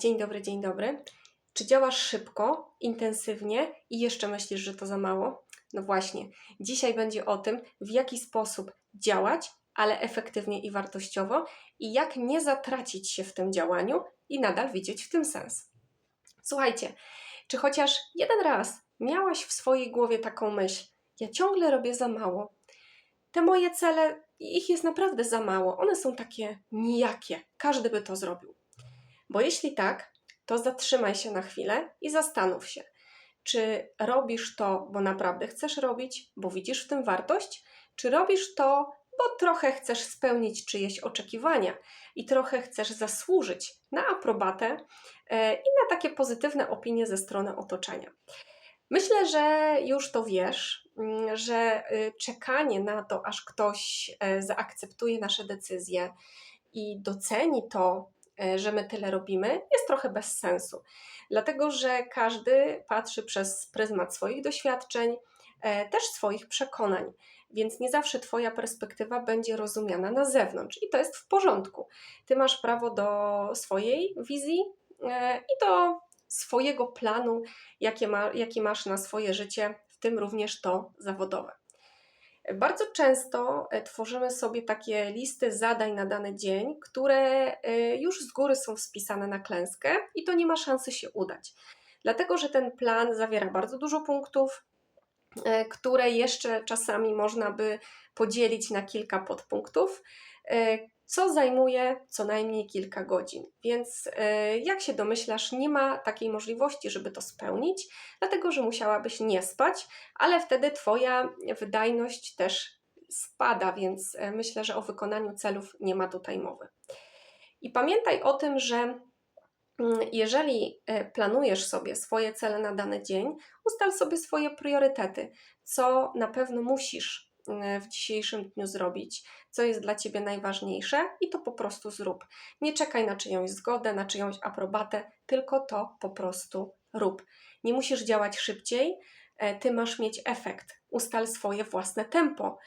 Dzień dobry, dzień dobry. Czy działasz szybko, intensywnie i jeszcze myślisz, że to za mało? No właśnie, dzisiaj będzie o tym, w jaki sposób działać, ale efektywnie i wartościowo i jak nie zatracić się w tym działaniu i nadal widzieć w tym sens. Słuchajcie, czy chociaż jeden raz miałaś w swojej głowie taką myśl: Ja ciągle robię za mało. Te moje cele, ich jest naprawdę za mało. One są takie nijakie. Każdy by to zrobił. Bo jeśli tak, to zatrzymaj się na chwilę i zastanów się, czy robisz to, bo naprawdę chcesz robić, bo widzisz w tym wartość, czy robisz to, bo trochę chcesz spełnić czyjeś oczekiwania i trochę chcesz zasłużyć na aprobatę e, i na takie pozytywne opinie ze strony otoczenia. Myślę, że już to wiesz, mm, że y, czekanie na to, aż ktoś e, zaakceptuje nasze decyzje i doceni to, że my tyle robimy, jest trochę bez sensu. Dlatego, że każdy patrzy przez pryzmat swoich doświadczeń, e, też swoich przekonań, więc nie zawsze Twoja perspektywa będzie rozumiana na zewnątrz i to jest w porządku. Ty masz prawo do swojej wizji e, i do swojego planu, jakie jaki masz na swoje życie, w tym również to zawodowe. Bardzo często e, tworzymy sobie takie listy zadań na dany dzień, które e, już z góry są spisane na klęskę i to nie ma szansy się udać. Dlatego, że ten plan zawiera bardzo dużo punktów, e, które jeszcze czasami można by podzielić na kilka podpunktów, co zajmuje co najmniej kilka godzin. Więc e, jak się domyślasz, nie ma takiej możliwości, żeby to spełnić, dlatego że musiałabyś nie spać, ale wtedy Twoja wydajność też spada, więc e, myślę, że o wykonaniu celów nie ma tutaj mowy. I pamiętaj o tym, że mm, jeżeli e, planujesz sobie swoje cele na dany dzień, ustal sobie swoje priorytety, co na pewno musisz w dzisiejszym dniu zrobić, co jest dla Ciebie najważniejsze i to po prostu zrób. Nie czekaj na czyjąś zgodę, na czyjąś aprobatę, tylko to po prostu rób. Nie musisz działać szybciej, e, Ty masz mieć efekt. Ustal swoje własne tempo,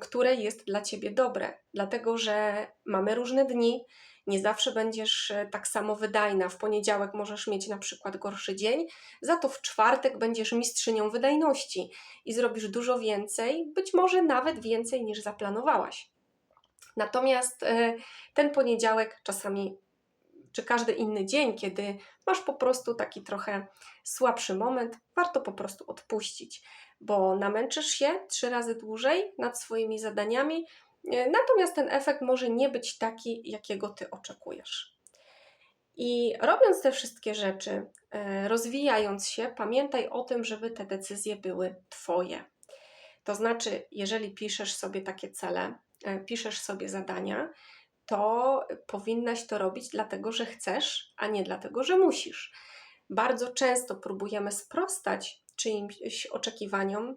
które jest dla Ciebie dobre, dlatego że mamy różne dni, nie zawsze będziesz e, tak samo wydajna. W poniedziałek możesz mieć na przykład gorszy dzień, za to w czwartek będziesz mistrzynią wydajności i zrobisz dużo więcej, być może nawet więcej niż zaplanowałaś. Natomiast e, ten poniedziałek czasami czy każdy inny dzień, kiedy masz po prostu taki trochę słabszy moment, warto po prostu odpuścić, bo namęczysz się trzy razy dłużej nad swoimi zadaniami, natomiast ten efekt może nie być taki, jakiego ty oczekujesz. I robiąc te wszystkie rzeczy, e, rozwijając się, pamiętaj o tym, żeby te decyzje były Twoje. To znaczy, jeżeli piszesz sobie takie cele, e, piszesz sobie zadania, to powinnaś to robić dlatego, że chcesz, a nie dlatego, że musisz. Bardzo często próbujemy sprostać czyimś oczekiwaniom,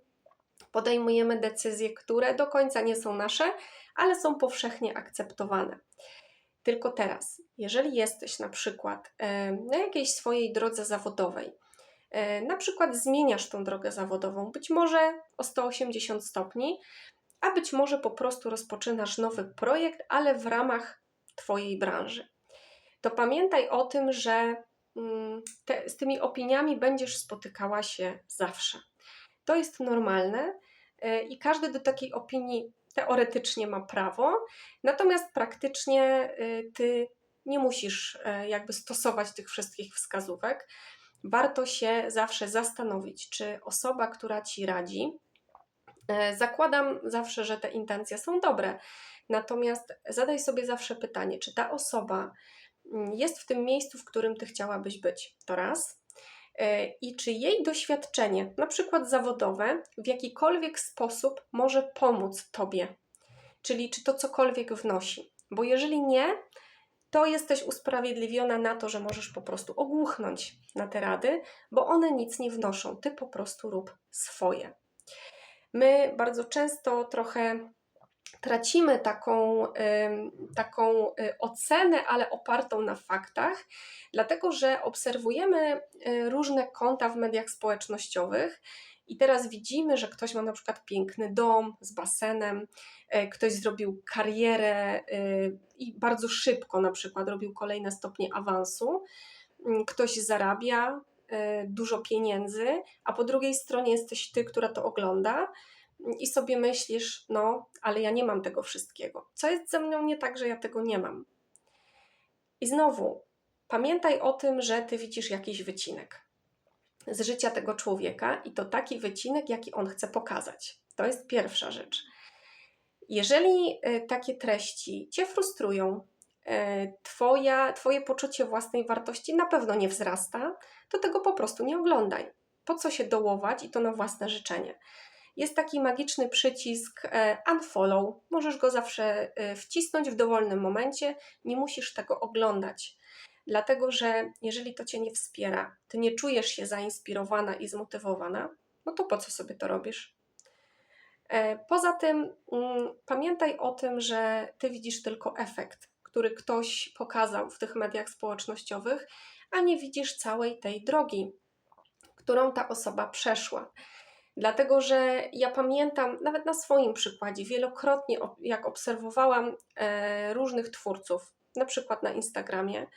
podejmujemy decyzje, które do końca nie są nasze, ale są powszechnie akceptowane. Tylko teraz, jeżeli jesteś na przykład na jakiejś swojej drodze zawodowej, e, na przykład zmieniasz tą drogę zawodową, być może o 180 stopni, a być może po prostu rozpoczynasz nowy projekt, ale w ramach Twojej branży. To pamiętaj o tym, że mm, te, z tymi opiniami będziesz spotykała się zawsze. To jest normalne e, i każdy do takiej opinii teoretycznie ma prawo, natomiast praktycznie y, ty nie musisz e, jakby stosować tych wszystkich wskazówek. Warto się zawsze zastanowić, czy osoba, która ci radzi, e, zakładam zawsze, że te intencje są dobre, natomiast zadaj sobie zawsze pytanie, czy ta osoba mm, jest w tym miejscu, w którym ty chciałabyś być. To raz. E, i czy jej doświadczenie, na przykład zawodowe, w jakikolwiek sposób może pomóc Tobie, czyli czy to cokolwiek wnosi. Bo jeżeli nie, to jesteś usprawiedliwiona na to, że możesz po prostu ogłuchnąć na te rady, bo one nic nie wnoszą. Ty po prostu rób swoje. My bardzo często trochę tracimy taką, taką y, ocenę, ale opartą na faktach, dlatego że obserwujemy y, różne konta w mediach społecznościowych. I teraz widzimy, że ktoś ma na przykład piękny dom z basenem, y, ktoś zrobił karierę i bardzo szybko na przykład robił kolejne stopnie awansu. mm, ktoś zarabia e, dużo pieniędzy, a po drugiej stronie jesteś ty, która to ogląda i sobie myślisz, no, ale ja nie mam tego wszystkiego. Co jest ze mną nie tak, że ja tego nie mam? I znowu, pamiętaj o tym, że ty widzisz jakiś wycinek z życia tego człowieka i to taki wycinek, jaki on chce pokazać. To jest pierwsza rzecz. Jeżeli e, takie treści cię frustrują, e, twoja, twoje poczucie własnej wartości na pewno nie wzrasta, to tego po prostu nie oglądaj. Po co się dołować i to na własne życzenie? Jest taki magiczny przycisk e, unfollow. Możesz go zawsze wcisnąć w dowolnym momencie, nie musisz tego oglądać. Dlatego, że jeżeli to cię nie wspiera, ty nie czujesz się zainspirowana i zmotywowana, no to po co sobie to robisz? E, poza tym mm, pamiętaj o tym, że ty widzisz tylko efekt, który ktoś pokazał w tych mediach społecznościowych, a nie widzisz całej tej drogi, którą ta osoba przeszła. Dlatego, że ja pamiętam nawet na swoim przykładzie, wielokrotnie, jak obserwowałam e, różnych twórców, na przykład na Instagramie,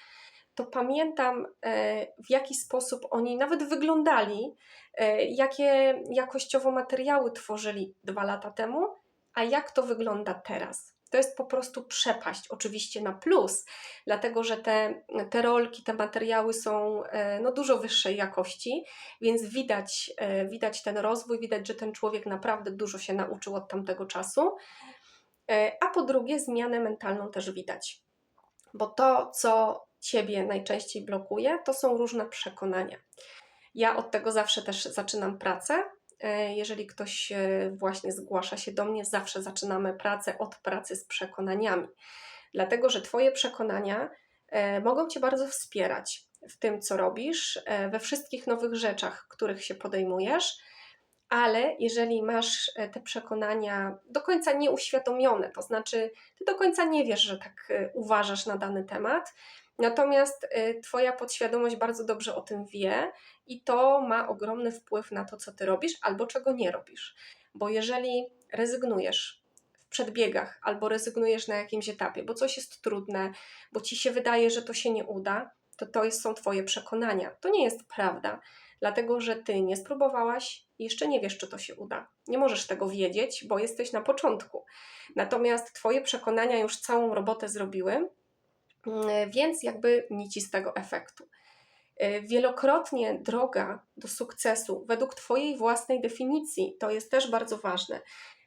to pamiętam, e, w jaki sposób oni nawet wyglądali, e, jakie jakościowo materiały tworzyli dwa lata temu, a jak to wygląda teraz. To jest po prostu przepaść, oczywiście na plus, dlatego że te, te rolki, te materiały są e, no, dużo wyższej jakości, więc widać, widać ten rozwój, widać, że ten człowiek naprawdę dużo się nauczył od tamtego czasu. A po drugie, zmianę mentalną też widać, bo to, co ciebie najczęściej blokuje, to są różne przekonania. Ja od tego zawsze też zaczynam pracę. E, jeżeli ktoś e, właśnie zgłasza się do mnie, zawsze zaczynamy pracę od pracy z przekonaniami. Dlatego, że Twoje przekonania e, mogą Cię bardzo wspierać w tym, co robisz, we wszystkich nowych rzeczach, których się podejmujesz, ale jeżeli masz te przekonania do końca nieuświadomione, to znaczy Ty do końca nie wiesz, że tak uważasz na dany temat, Natomiast y, Twoja podświadomość bardzo dobrze o tym wie i to ma ogromny wpływ na to, co Ty robisz albo czego nie robisz. Bo jeżeli rezygnujesz w przedbiegach albo rezygnujesz na jakimś etapie, bo coś jest trudne, bo Ci się wydaje, że to się nie uda, to to są Twoje przekonania. To nie jest prawda, dlatego że Ty nie spróbowałaś i jeszcze nie wiesz, czy to się uda. Nie możesz tego wiedzieć, bo jesteś na początku. Natomiast Twoje przekonania już całą robotę zrobiły więc jakby nicistego efektu. Y, wielokrotnie droga do sukcesu według Twojej własnej definicji to jest też bardzo ważne,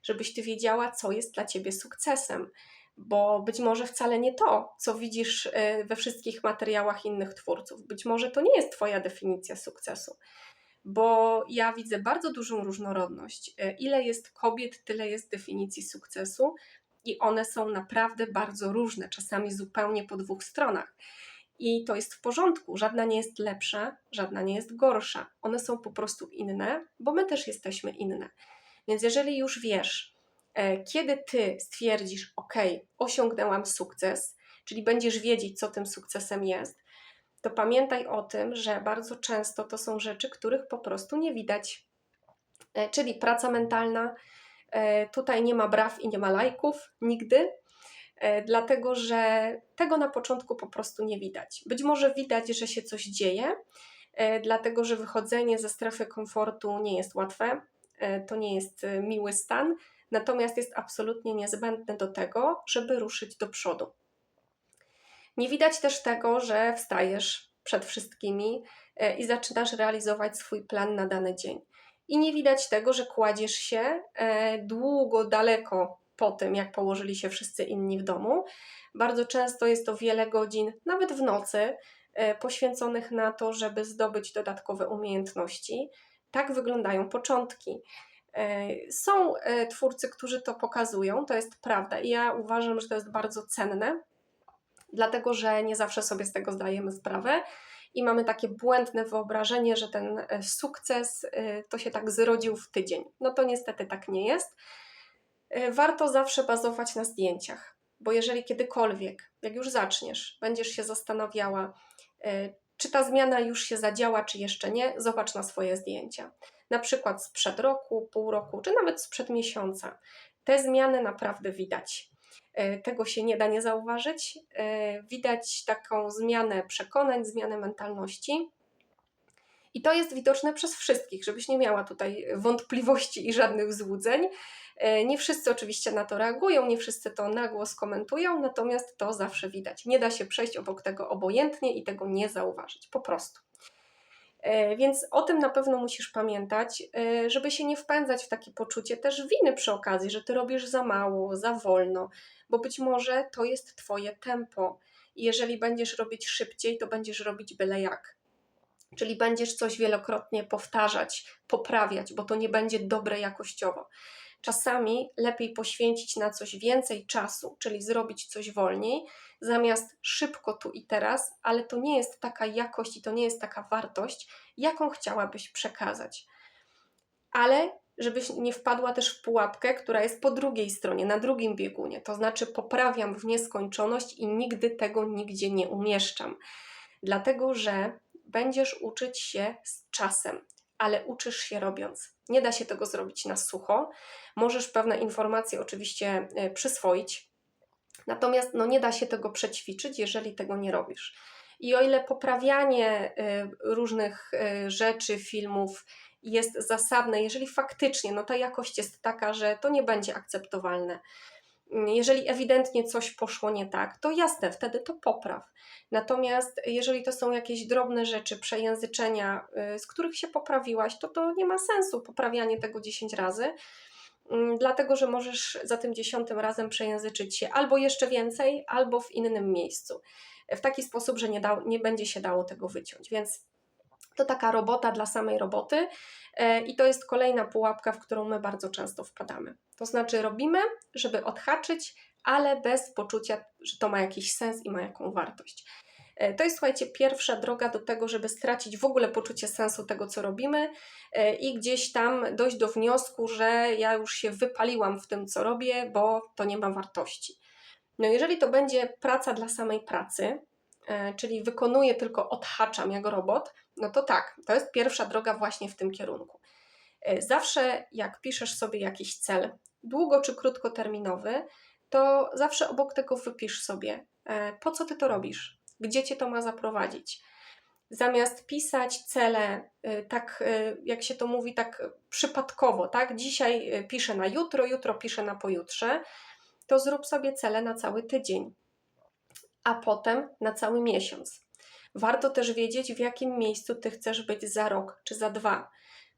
żebyś Ty wiedziała, co jest dla Ciebie sukcesem, bo być może wcale nie to, co widzisz y, we wszystkich materiałach innych twórców. Być może to nie jest Twoja definicja sukcesu, bo ja widzę bardzo dużą różnorodność. Ile jest kobiet, tyle jest definicji sukcesu, i one są naprawdę bardzo różne, czasami zupełnie po dwóch stronach. I to jest w porządku, żadna nie jest lepsza, żadna nie jest gorsza. One są po prostu inne, bo my też jesteśmy inne. Więc jeżeli już wiesz, e, kiedy ty stwierdzisz, OK, osiągnęłam sukces, czyli będziesz wiedzieć, co tym sukcesem jest, to pamiętaj o tym, że bardzo często to są rzeczy, których po prostu nie widać. E, czyli praca mentalna, tutaj nie ma braw i nie ma lajków nigdy, e, dlatego że tego na początku po prostu nie widać. Być może widać, że się coś dzieje, e, dlatego że wychodzenie ze strefy komfortu nie jest łatwe, to nie jest miły stan, natomiast jest absolutnie niezbędne do tego, żeby ruszyć do przodu. Nie widać też tego, że wstajesz przed wszystkimi i zaczynasz realizować swój plan na dany dzień i nie widać tego, że kładziesz się e, długo, daleko po tym, jak położyli się wszyscy inni w domu. Bardzo często jest to wiele godzin, nawet w nocy, e, poświęconych na to, żeby zdobyć dodatkowe umiejętności. Tak wyglądają początki. E, są twórcy, którzy to pokazują, to jest prawda, i ja uważam, że to jest bardzo cenne, dlatego że nie zawsze sobie z tego zdajemy sprawę i mamy takie błędne wyobrażenie, że ten e, sukces e, to się tak zrodził w tydzień. No to niestety tak nie jest. E, warto zawsze bazować na zdjęciach, bo jeżeli kiedykolwiek, jak już zaczniesz, będziesz się zastanawiała, czy ta zmiana już się zadziała, czy jeszcze nie, zobacz na swoje zdjęcia. Na przykład sprzed roku, pół roku, czy nawet sprzed miesiąca. Te zmiany naprawdę widać. E, tego się nie da nie zauważyć. E, widać taką zmianę przekonań, zmianę mentalności. I to jest widoczne przez wszystkich, żebyś nie miała tutaj wątpliwości i żadnych złudzeń. E, nie wszyscy oczywiście na to reagują, nie wszyscy to na głos komentują, natomiast to zawsze widać. Nie da się przejść obok tego obojętnie i tego nie zauważyć, po prostu. E, więc o tym na pewno musisz pamiętać, e, żeby się nie wpędzać w takie poczucie też winy przy okazji, że ty robisz za mało, za wolno, bo być może to jest twoje tempo. I jeżeli będziesz robić szybciej, to będziesz robić byle jak. Czyli będziesz coś wielokrotnie powtarzać, poprawiać, bo to nie będzie dobre jakościowo. Czasami lepiej poświęcić na coś więcej czasu, czyli zrobić coś wolniej, zamiast szybko tu i teraz, ale to nie jest taka jakość i to nie jest taka wartość, jaką chciałabyś przekazać. Ale żebyś nie wpadła też w pułapkę, która jest po drugiej stronie, na drugim biegunie, to znaczy poprawiam w nieskończoność i nigdy tego nigdzie nie umieszczam. Dlatego, że będziesz uczyć się z czasem, ale uczysz się robiąc. Nie da się tego zrobić na sucho. Możesz pewne informacje oczywiście e, przyswoić, natomiast no, nie da się tego przećwiczyć, jeżeli tego nie robisz. I o ile poprawianie e, różnych e, rzeczy, filmów jest zasadne, jeżeli faktycznie no, ta jakość jest taka, że to nie będzie akceptowalne, jeżeli ewidentnie coś poszło nie tak, to jasne, wtedy to popraw. Natomiast jeżeli to są jakieś drobne rzeczy, przejęzyczenia, y, z których się poprawiłaś, to to nie ma sensu poprawianie tego 10 razy, mm, dlatego że możesz za tym dziesiątym razem przejęzyczyć się albo jeszcze więcej, albo w innym miejscu. W taki sposób, że nie, da, nie będzie się dało tego wyciąć. Więc to taka robota dla samej roboty e, i to jest kolejna pułapka, w którą my bardzo często wpadamy. To znaczy robimy, żeby odhaczyć, ale bez poczucia, że to ma jakiś sens i ma jaką wartość. E, to jest, słuchajcie, pierwsza droga do tego, żeby stracić w ogóle poczucie sensu tego, co robimy e, i gdzieś tam dojść do wniosku, że ja już się wypaliłam w tym, co robię, bo to nie ma wartości. No, jeżeli to będzie praca dla samej pracy, czyli wykonuję tylko odhaczam jak robot, no to tak, to jest pierwsza droga właśnie w tym kierunku. E, zawsze jak piszesz sobie jakiś cel, długo czy krótkoterminowy, to zawsze obok tego wypisz sobie, e, po co ty to robisz, gdzie cię to ma zaprowadzić. Zamiast pisać cele, e, tak jak się to mówi, tak przypadkowo, tak? Dzisiaj piszę na jutro, jutro piszę na pojutrze, to zrób sobie cele na cały tydzień, a potem na cały miesiąc. Warto też wiedzieć, w jakim miejscu ty chcesz być za rok czy za dwa.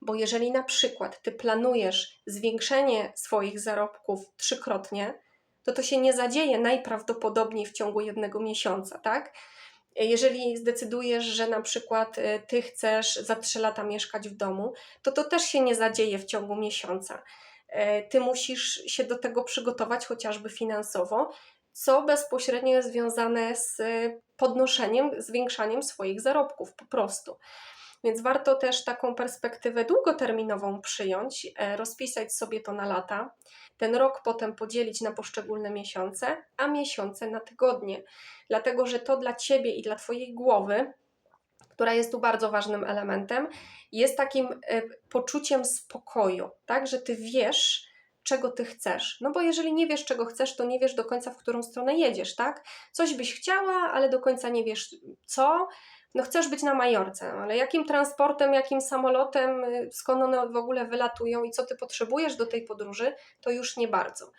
Bo jeżeli na przykład ty planujesz zwiększenie swoich zarobków trzykrotnie, to to się nie zadzieje najprawdopodobniej w ciągu jednego miesiąca, tak? Jeżeli zdecydujesz, że na przykład y, ty chcesz za trzy lata mieszkać w domu, to to też się nie zadzieje w ciągu miesiąca. Y, ty musisz się do tego przygotować chociażby finansowo, co bezpośrednio jest związane z podnoszeniem, zwiększaniem swoich zarobków po prostu. Więc warto też taką perspektywę długoterminową przyjąć, e, rozpisać sobie to na lata, ten rok potem podzielić na poszczególne miesiące, a miesiące na tygodnie. Dlatego, że to dla ciebie i dla twojej głowy, która jest tu bardzo ważnym elementem, jest takim e, poczuciem spokoju, tak, że ty wiesz, czego ty chcesz. No bo jeżeli nie wiesz, czego chcesz, to nie wiesz do końca, w którą stronę jedziesz, tak? Coś byś chciała, ale do końca nie wiesz co. No chcesz być na Majorce, ale jakim transportem, jakim samolotem, y, skąd one w ogóle wylatują i co ty potrzebujesz do tej podróży, to już nie bardzo.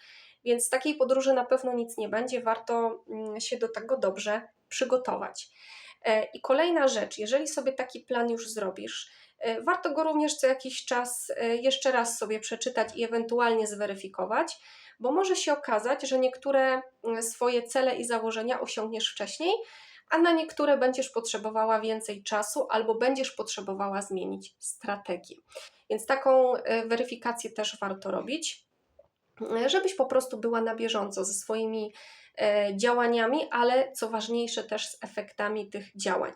Więc z takiej podróży na pewno nic nie będzie, warto mm, się do tego dobrze przygotować. E, I kolejna rzecz, jeżeli sobie taki plan już zrobisz, warto go również co jakiś czas e, jeszcze raz sobie przeczytać i ewentualnie zweryfikować, bo może się okazać, że niektóre mm, swoje cele i założenia osiągniesz wcześniej, a na niektóre będziesz potrzebowała więcej czasu albo będziesz potrzebowała zmienić strategię. Więc taką e, weryfikację też warto robić, żebyś po prostu była na bieżąco ze swoimi działaniami, ale co ważniejsze też z efektami tych działań.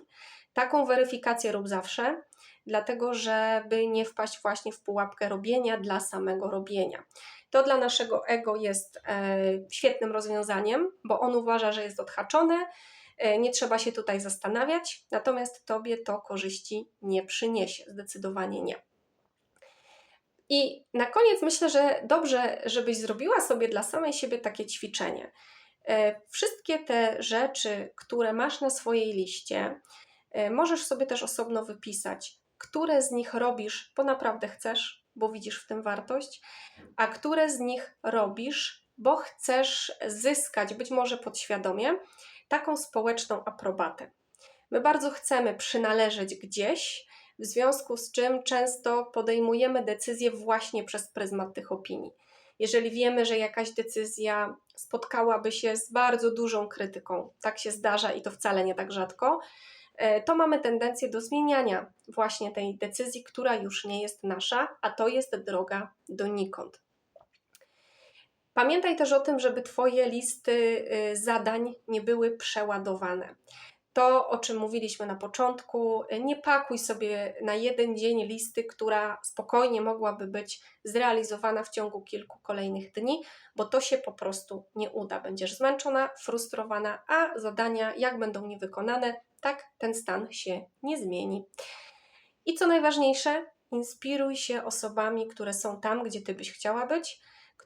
Taką weryfikację rób zawsze dlatego żeby nie wpaść właśnie w pułapkę robienia dla samego robienia. To dla naszego ego jest e, świetnym rozwiązaniem, bo on uważa, że jest odhaczone, nie trzeba się tutaj zastanawiać, natomiast tobie to korzyści nie przyniesie, zdecydowanie nie. I na koniec myślę, że dobrze, żebyś zrobiła sobie dla samej siebie takie ćwiczenie. E, Wszystkie te rzeczy, które masz na swojej liście, e, możesz sobie też osobno wypisać, które z nich robisz, bo naprawdę chcesz, bo widzisz w tym wartość, a które z nich robisz, bo chcesz zyskać, być może podświadomie, taką społeczną aprobatę. My bardzo chcemy przynależeć gdzieś, w związku z czym często podejmujemy decyzje właśnie przez pryzmat tych opinii. Jeżeli wiemy, że jakaś decyzja spotkałaby się z bardzo dużą krytyką, tak się zdarza i to wcale nie tak rzadko, to mamy tendencję do zmieniania właśnie tej decyzji, która już nie jest nasza, a to jest droga donikąd. Pamiętaj też o tym, żeby Twoje listy y, zadań nie były przeładowane. To, o czym mówiliśmy na początku, nie pakuj sobie na jeden dzień listy, która spokojnie mogłaby być zrealizowana w ciągu kilku kolejnych dni, bo to się po prostu nie uda. Będziesz zmęczona, frustrowana, a zadania, jak będą niewykonane, tak ten stan się nie zmieni. I co najważniejsze, inspiruj się osobami, które są tam, gdzie ty byś chciała być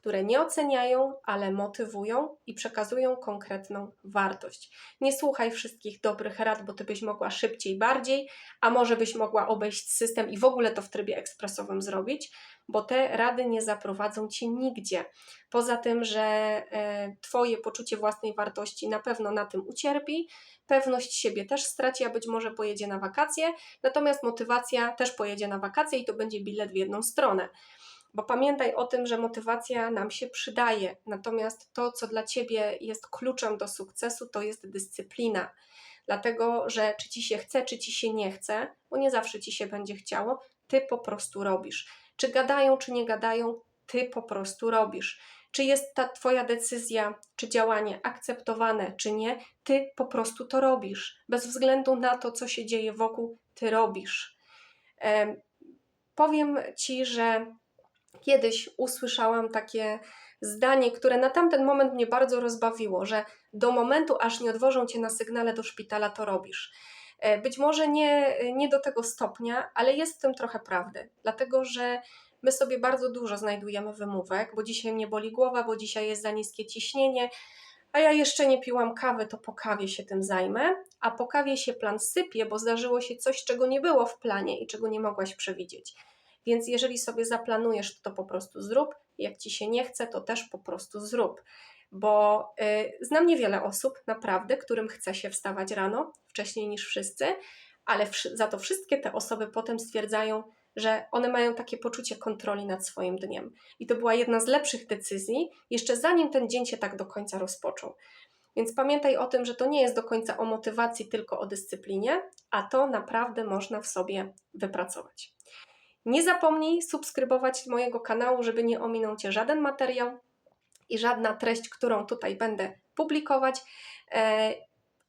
które nie oceniają, ale motywują i przekazują konkretną wartość. Nie słuchaj wszystkich dobrych rad, bo ty byś mogła szybciej, bardziej, a może byś mogła obejść system i w ogóle to w trybie ekspresowym zrobić, bo te rady nie zaprowadzą cię nigdzie. Poza tym, że e, twoje poczucie własnej wartości na pewno na tym ucierpi, pewność siebie też straci, a być może pojedzie na wakacje, natomiast motywacja też pojedzie na wakacje i to będzie bilet w jedną stronę. Bo pamiętaj o tym, że motywacja nam się przydaje, natomiast to, co dla ciebie jest kluczem do sukcesu, to jest dyscyplina. Dlatego, że czy ci się chce, czy ci się nie chce, bo nie zawsze ci się będzie chciało, ty po prostu robisz. Czy gadają, czy nie gadają, ty po prostu robisz. Czy jest ta twoja decyzja, czy działanie akceptowane, czy nie, ty po prostu to robisz. Bez względu na to, co się dzieje wokół, ty robisz. powiem ci, że Kiedyś usłyszałam takie zdanie, które na tamten moment mnie bardzo rozbawiło, że do momentu, aż nie odwożą cię na sygnale do szpitala, to robisz. E, być może nie, nie do tego stopnia, ale jest w tym trochę prawdy, dlatego że my sobie bardzo dużo znajdujemy wymówek, bo dzisiaj mnie boli głowa, bo dzisiaj jest za niskie ciśnienie, a ja jeszcze nie piłam kawy, to po kawie się tym zajmę, a po kawie się plan sypie, bo zdarzyło się coś, czego nie było w planie i czego nie mogłaś przewidzieć. Więc jeżeli sobie zaplanujesz, to, po prostu zrób. Jak ci się nie chce, to też po prostu zrób. Bo y, znam niewiele osób, naprawdę, którym chce się wstawać rano, wcześniej niż wszyscy, ale za to wszystkie te osoby potem stwierdzają, że one mają takie poczucie kontroli nad swoim dniem. I to była jedna z lepszych decyzji, jeszcze zanim ten dzień się tak do końca rozpoczął. Więc pamiętaj o tym, że to nie jest do końca o motywacji, tylko o dyscyplinie, a to naprawdę można w sobie wypracować. Nie zapomnij subskrybować mojego kanału, żeby nie ominął Cię żaden materiał i żadna treść, którą tutaj będę publikować. E,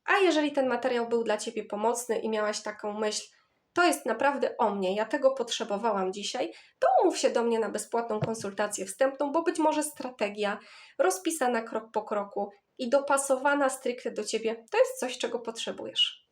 a jeżeli ten materiał był dla Ciebie pomocny i miałaś taką myśl, to jest naprawdę o mnie, ja tego potrzebowałam dzisiaj, to umów się do mnie na bezpłatną konsultację wstępną, bo być może strategia rozpisana krok po kroku i dopasowana stricte do Ciebie to jest coś, czego potrzebujesz.